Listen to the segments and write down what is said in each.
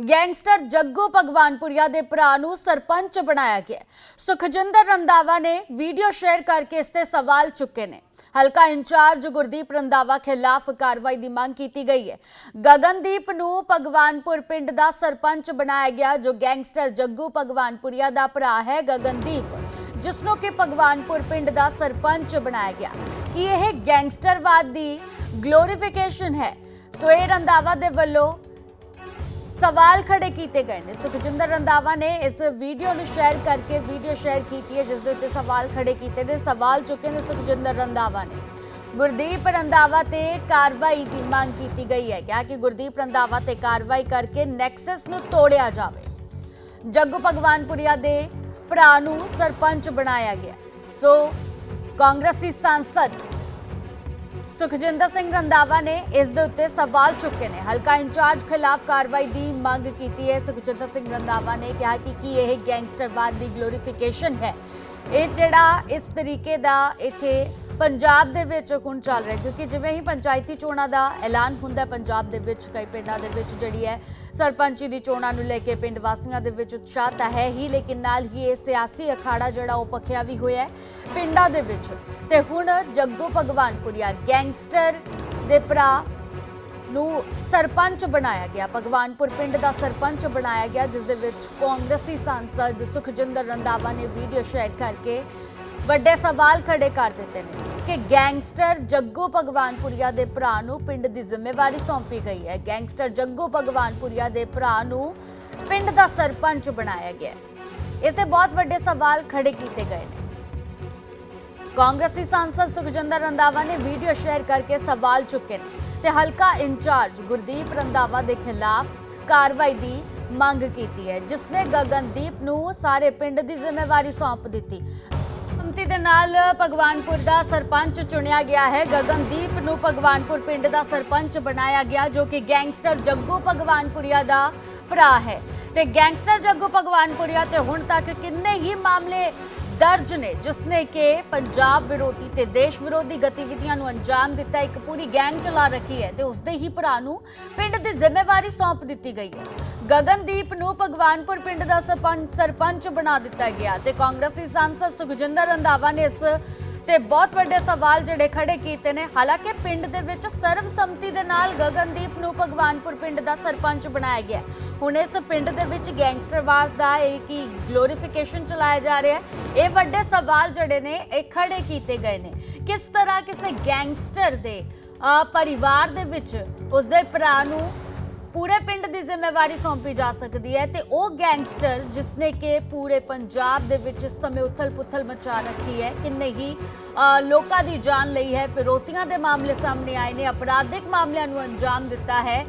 Gangster Jaggu Bhagwanpuria ਦੇ ਭਰਾ ਨੂੰ ਸਰਪੰਚ ਬਣਾਇਆ ਗਿਆ ਹੈ। ਸੁਖਜਿੰਦਰ ਰੰਦਾਵਾ ਨੇ ਵੀਡੀਓ ਸ਼ੇਅਰ ਕਰਕੇ ਇਸ ਤੇ ਸਵਾਲ ਚੁੱਕੇ ਨੇ ਹਲਕਾ ਇੰਚਾਰਜ ਗੁਰਦੀਪ ਰੰਦਾਵਾ ਖਿਲਾਫ ਕਾਰਵਾਈ ਦੀ ਮੰਗ ਕੀਤੀ ਗਈ ਹੈ ਗਗਨਦੀਪ ਨੂੰ ਭਗਵਾਨਪੁਰ ਪਿੰਡ ਦਾ ਸਰਪੰਚ ਬਣਾਇਆ ਗਿਆ ਜੋ ਗੈਂਗਸਟਰ ਜੱਗੂ ਭਗਵਾਨਪੁਰੀਆ ਦਾ ਭਰਾ ਹੈ ਗਗਨਦੀਪ ਜਿਸ ਨੂੰ ਕਿ ਭਗਵਾਨਪੁਰ ਪਿੰਡ ਦਾ ਸਰਪੰਚ ਬਣਾਇਆ ਗਿਆ ਕੀ ਇਹ ਗੈਂਗਸਟਰਵਾਦ ਦੀ ਗਲੋਰੀਫਿਕੇਸ਼ਨ ਹੈ ਸੋ ਇਹ ਰੰਦਾਵਾ ਦੇ ਵੱਲੋਂ ਸਵਾਲ ਖੜੇ ਕੀਤੇ ਗਏ ਨੇ। ਸੁਖਜਿੰਦਰ ਰੰਦਾਵਾ ਨੇ ਇਸ ਵੀਡੀਓ ਨੂੰ ਸ਼ੇਅਰ ਕਰਕੇ ਵੀਡੀਓ ਸ਼ੇਅਰ ਕੀਤੀ ਹੈ, ਜਿਸ ਦੇ ਉੱਤੇ ਸਵਾਲ ਖੜੇ ਕੀਤੇ ਨੇ। ਸਵਾਲ ਚੁੱਕੇ ਨੇ ਸੁਖਜਿੰਦਰ ਰੰਦਾਵਾ ਨੇ। ਗੁਰਦੀਪ ਰੰਦਾਵਾ ਤੇ ਕਾਰਵਾਈ ਦੀ ਮੰਗ ਕੀਤੀ ਗਈ ਹੈ। ਕਿਹਾ ਕਿ ਗੁਰਦੀਪ ਰੰਦਾਵਾ ਤੇ ਕਾਰਵਾਈ ਕਰਕੇ ਨੈਕਸਸ ਨੂੰ ਤੋੜਿਆ ਜਾਵੇ। ਜੱਗੂ ਭਗਵਾਨਪੁਰੀਆ ਦੇ ਭਰਾ ਨੂੰ ਸਰਪੰਚ ਬਣਾਇਆ ਗਿਆ। ਸੋ ਕਾਂਗਰਸੀ ਸਾਂਸਦ ਸੁਖਜਿੰਦਰ ਸਿੰਘ ਰੰਦਾਵਾ ਨੇ ਇਸ ਦੇ ਉੱਤੇ ਸਵਾਲ ਚੁੱਕੇ ਨੇ। ਹਲਕਾ ਇੰਚਾਰਜ ਖਿਲਾਫ ਕਾਰਵਾਈ ਦੀ ਮੰਗ ਕੀਤੀ ਹੈ। ਸੁਖਜਿੰਦਰ ਸਿੰਘ ਰੰਦਾਵਾ ਨੇ ਕਿਹਾ ਕਿ ਕੀ ਇਹ ਗੈਂਗਸਟਰਵਾਦ ਦੀ ਗਲੋਰੀਫਿਕੇਸ਼ਨ ਹੈ। ਇਹ ਜਿਹੜਾ ਇਸ ਤਰੀਕੇ ਦਾ ਇੱਥੇ ਪੰਜਾਬ ਦੇ ਵਿੱਚ ਹੁਣ ਚੱਲ ਰਿਹਾ ਕਿਉਂਕਿ ਜਿਵੇਂ ਹੀ ਪੰਚਾਇਤੀ ਚੋਣਾਂ ਦਾ ਐਲਾਨ ਹੁੰਦਾ ਪੰਜਾਬ ਦੇ ਵਿੱਚ ਕਈ ਪਿੰਡਾਂ ਦੇ ਵਿੱਚ ਜਿਹੜੀ ਹੈ, ਸਰਪੰਚੀ ਦੀ ਚੋਣਾਂ ਨੂੰ ਲੈ ਕੇ ਪਿੰਡ ਵਾਸੀਆਂ ਦੇ ਵਿੱਚ ਉਤਸ਼ਾਹ ਤਾਂ ਹੈ ਹੀ, ਲੇਕਿਨ ਨਾਲ ਹੀ ਇਹ ਸਿਆਸੀ ਅਖਾੜਾ ਜਿਹੜਾ ਉਹ ਪੱਖਿਆ ਵੀ ਹੋਇਆ ਹੈ ਪਿੰਡਾਂ ਦੇ ਵਿੱਚ। ਤੇ ਹੁਣ ਜੱਗੂ ਭਗਵਾਨਪੁਰੀਆ ਗੈਂਗਸਟਰ ਦੇ ਭਰਾ ਨੂੰ ਸਰਪੰਚ ਬਣਾਇਆ ਗਿਆ। ਭਗਵਾਨਪੁਰ ਪਿੰਡ ਦਾ ਸਰਪੰਚ ਬਣਾਇਆ ਗਿਆ, ਜਿਸ ਦੇ ਵਿੱਚ ਕਾਂਗਰਸੀ ਸਾਂਸਦ ਸੁਖਜਿੰਦਰ ਰੰਦਾਵਾ ਨੇ ਵੀਡੀਓ ਸ਼ੇਅਰ ਕਰਕੇ ਵੱਡੇ ਸਵਾਲ ਖੜੇ ਕਰ ਦਿੱਤੇ ਨੇ। ਕਿ ਗੈਂਗਸਟਰ ਜੱਗੂ ਭਗਵਾਨਪੁਰੀਆ ਦੇ ਭਰਾ ਨੂੰ ਪਿੰਡ ਦੀ ਜ਼ਿੰਮੇਵਾਰੀ ਸੌਂਪੀ ਗਈ ਹੈ। ਗੈਂਗਸਟਰ ਜੱਗੂ ਭਗਵਾਨਪੁਰੀਆ ਦੇ ਭਰਾ ਨੂੰ ਪਿੰਡ ਦਾ ਸਰਪੰਚ ਬਣਾਇਆ ਗਿਆ ਹੈ। ਇਹ ਬਹੁਤ ਵੱਡੇ ਸਵਾਲ ਖੜੇ ਕੀਤੇ ਗਏ ਨੇ। ਕਾਂਗਰਸੀ ਸਾਂਸਦ ਸੁਖਜਿੰਦਰ ਰੰਦਾਵਾ ਨੇ ਵੀਡੀਓ ਸ਼ੇਅਰ ਕਰਕੇ ਸਵਾਲ ਚੁੱਕੇ ਨੇ ਤੇ ਹਲਕਾ ਇੰਚਾਰਜ ਗੁਰਦੀਪ ਰੰਦਾਵਾ ਦੇ ਖਿਲਾਫ ਕਾਰਵਾਈ ਦੀ ਮੰਗ ਕੀਤੀ ਹੈ, ਜਿਸ ਨੇ ਗਗਨਦੀਪ ਨੂੰ ਸਾਰੇ ਪਿੰਡ ਦੀ ਜ਼ਿੰਮੇਵਾਰੀ ਸੌਂਪ ਦਿੱਤੀ। ਸੰਮਤੀ ਦੇ ਨਾਲ ਭਗਵਾਨਪੁਰ ਦਾ ਸਰਪੰਚ ਚੁਣਿਆ ਗਿਆ ਹੈ। ਗਗਨਦੀਪ ਨੂੰ ਭਗਵਾਨਪੁਰ ਪਿੰਡ ਦਾ ਸਰਪੰਚ ਬਣਾਇਆ ਗਿਆ, ਜੋ ਕਿ ਗੈਂਗਸਟਰ ਜੱਗੂ ਭਗਵਾਨਪੁਰੀਆ ਦਾ ਭਰਾ ਹੈ। ਤੇ ਗੈਂਗਸਟਰ ਜੱਗੂ ਭਗਵਾਨਪੁਰੀਆ ਤੇ ਹੁਣ ਤੱਕ ਕਿੰਨੇ ਹੀ ਮਾਮਲੇ ਦਰਜ ਨੇ, ਜਿਸਨੇ ਕਿ ਪੰਜਾਬ ਵਿਰੋਧੀ ਤੇ ਦੇਸ਼ ਵਿਰੋਧੀ ਗਤੀਵਿਧੀਆਂ ਨੂੰ ਅੰਜਾਮ ਦਿੱਤਾ, ਇੱਕ ਪੂਰੀ ਗੈਂਗ ਚਲਾ ਰੱਖੀ ਹੈ ਤੇ ਉਸਦੇ ਹੀ ਭਰਾ ਨੂੰ ਪਿੰਡ ਦੀ ਜ਼ਿੰਮੇਵਾਰੀ ਸੌਂਪ ਦਿੱਤੀ ਗਈ ਹੈ। ਗਗਨਦੀਪ ਨੂੰ ਭਗਵਾਨਪੁਰ ਪਿੰਡ ਦਾ ਸਰਪੰਚ ਸਰਪੰਚ ਬਣਾ ਦਿੱਤਾ ਗਿਆ ਤੇ ਕਾਂਗਰਸੀ ਸਾਂਸਦ ਸੁਖਜਿੰਦਰ ਰੰਧਾਵਾ ਨੇ ਇਸ ਤੇ ਬਹੁਤ ਵੱਡੇ ਸਵਾਲ ਜਿਹੜੇ ਖੜੇ ਕੀਤੇ ਨੇ। ਹਾਲਾਂਕਿ ਪਿੰਡ ਦੇ ਵਿੱਚ ਸਰਬਸੰਮਤੀ ਦੇ ਨਾਲ ਗਗਨਦੀਪ ਨੂੰ ਭਗਵਾਨਪੁਰ ਪਿੰਡ ਦਾ ਸਰਪੰਚ ਬਣਾਇਆ ਗਿਆ ਹੁਣ ਇਸ ਪਿੰਡ ਦੇ ਵਿੱਚ ਗੈਂਗਸਟਰਵਾਦ ਦਾ ਇੱਕ ਹੀ ਗਲੋਰੀਫਿਕੇਸ਼ਨ ਚਲਾਇਆ ਜਾ ਰਿਹਾ ਹੈ। ਇਹ ਵੱਡੇ ਸਵਾਲ ਜਿਹੜੇ ਨੇ, ਇਹ ਖੜੇ ਕੀਤੇ ਗਏ ਨੇ। ਕਿਸ ਤਰ੍ਹਾਂ ਕਿਸੇ ਗੈਂਗਸਟਰ ਦੇ ਪਰਿਵਾਰ ਦੇ ਵਿੱਚ ਉਸਦੇ ਭਰਾ ਨੂੰ ਪੂਰੇ ਪਿੰਡ ਦੀ ਜ਼ਿੰਮੇਵਾਰੀ ਸੌਂਪੀ ਜਾ ਸਕਦੀ ਹੈ ਤੇ ਉਹ ਗੈਂਗਸਟਰ ਜਿਸਨੇ ਕਿ ਪੂਰੇ ਪੰਜਾਬ ਦੇ ਵਿੱਚ ਇਸ ਸਮੇਂ ਉਥਲ-ਪੁਥਲ ਮਚਾ ਰੱਖੀ ਹੈ ਕਿ ਨਹੀਂ ਲੋਕਾਂ ਦੀ ਜਾਨ ਲਈ ਹੈ, ਫਿਰੋਤੀਆਂ ਦੇ ਮਾਮਲੇ ਸਾਹਮਣੇ ਆਏ ਨੇ, ਅਪਰਾਧਿਕ ਮਾਮਲਿਆਂ ਨੂੰ ਅੰਜਾਮ ਦਿੱਤਾ ਹੈ।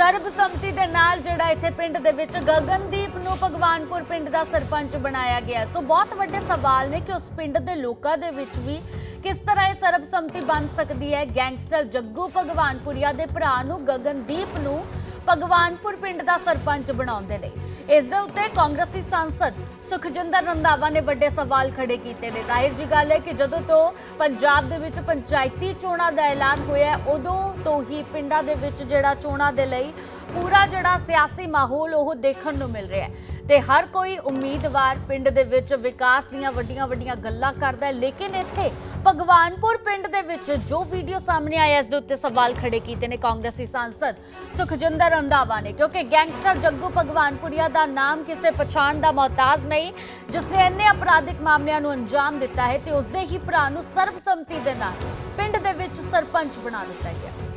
ਸਰਬਸੰਮਤੀ ਦੇ ਨਾਲ ਜਿਹੜਾ ਇੱਥੇ ਪਿੰਡ ਦੇ ਵਿੱਚ ਗਗਨਦੀਪ ਨੂੰ ਭਗਵਾਨਪੁਰ ਪਿੰਡ ਦਾ ਸਰਪੰਚ ਬਣਾਇਆ ਗਿਆ। ਸੋ ਬਹੁਤ ਵੱਡੇ ਸਵਾਲ ਨੇ ਕਿ ਉਸ ਪਿੰਡ ਦੇ ਲੋਕਾਂ ਦੇ ਵਿੱਚ ਵੀ ਕਿਸ ਤਰ੍ਹਾਂ ਇਹ ਸਰਬਸੰਮਤੀ ਬਣ ਸਕਦੀ ਹੈ? ਗੈਂਗਸਟਰ ਜੱਗੂ ਭਗਵਾਨਪੁਰੀਆ ਦੇ ਭਰਾ ਨੂੰ ਗਗਨਦੀਪ ਨੂੰ ਭਗਵਾਨਪੁਰ ਪਿੰਡ ਦਾ ਸਰਪੰਚ ਬਣਾਉਣ ਦੇ ਲਈ ਇਸ ਦੇ ਉੱਤੇ ਕਾਂਗਰਸੀ ਸਾਂਸਦ ਸੁਖਜਿੰਦਰ ਰੰਧਾਵਾ ਨੇ ਵੱਡੇ ਸਵਾਲ ਖੜੇ ਕੀਤੇ ਨੇ। ਜ਼ਾਹਿਰ ਜੀ ਗੱਲ ਹੈ ਕਿ ਜਦੋਂ ਤੋਂ ਪੰਜਾਬ ਦੇ ਵਿੱਚ ਪੰਚਾਇਤੀ ਚੋਣਾਂ ਦਾ ਐਲਾਨ ਹੋਇਆ ਉਦੋਂ ਤੋਂ ਹੀ ਪਿੰਡਾਂ ਦੇ ਵਿੱਚ ਜਿਹੜਾ ਚੋਣਾਂ ਦੇ ਲਈ ਪੂਰਾ ਜਿਹੜਾ ਸਿਆਸੀ ਮਾਹੌਲ ਉਹ ਦੇਖਣ ਨੂੰ ਮਿਲ ਰਿਹਾ ਹੈ ਤੇ ਹਰ ਕੋਈ ਉਮੀਦਵਾਰ ਪਿੰਡ ਦੇ ਵਿੱਚ ਵਿਕਾਸ ਦੀਆਂ ਵੱਡੀਆਂ ਵੱਡੀਆਂ ਗੱਲਾਂ ਕਰਦਾ ਹੈ। ਲੇਕਿਨ ਇੱਥੇ ਭਗਵਾਨਪੁਰ ਪਿੰਡ ਦੇ ਵਿੱਚ ਜੋ ਵੀਡੀਓ ਸਾਹਮਣੇ ਆਇਆ, ਇਸ ਦੇ ਉੱਤੇ ਸਵਾਲ ਖੜੇ ਕੀਤੇ ਨੇ ਕਾਂਗਰਸੀ ਸਾਂਸਦ ਸੁਖਜਿੰਦਰ ਰੰਧਾਵਾ ਨੇ, ਕਿਉਂਕਿ ਗੈਂਗਸਟਰ ਜੱਗੂ ਭਗਵਾਨਪੁਰੀਆ ਦਾ ਨਾਮ ਕਿਸੇ ਪਛਾਣ ਦਾ ਮਹਤਾਜ ਨਹੀਂ, ਜਿਸ ਨੇ ਇੰਨੇ ਅਪਰਾਧਿਕ ਮਾਮਲਿਆਂ ਨੂੰ ਅੰਜਾਮ ਦਿੱਤਾ ਹੈ ਤੇ ਉਸਦੇ ਹੀ ਭਰਾ ਨੂੰ ਸਰਬਸੰਮਤੀ ਦੇ ਨਾਲ ਪਿੰਡ ਦੇ ਵਿੱਚ ਸਰਪੰਚ ਬਣਾ ਦਿੱਤਾ ਗਿਆ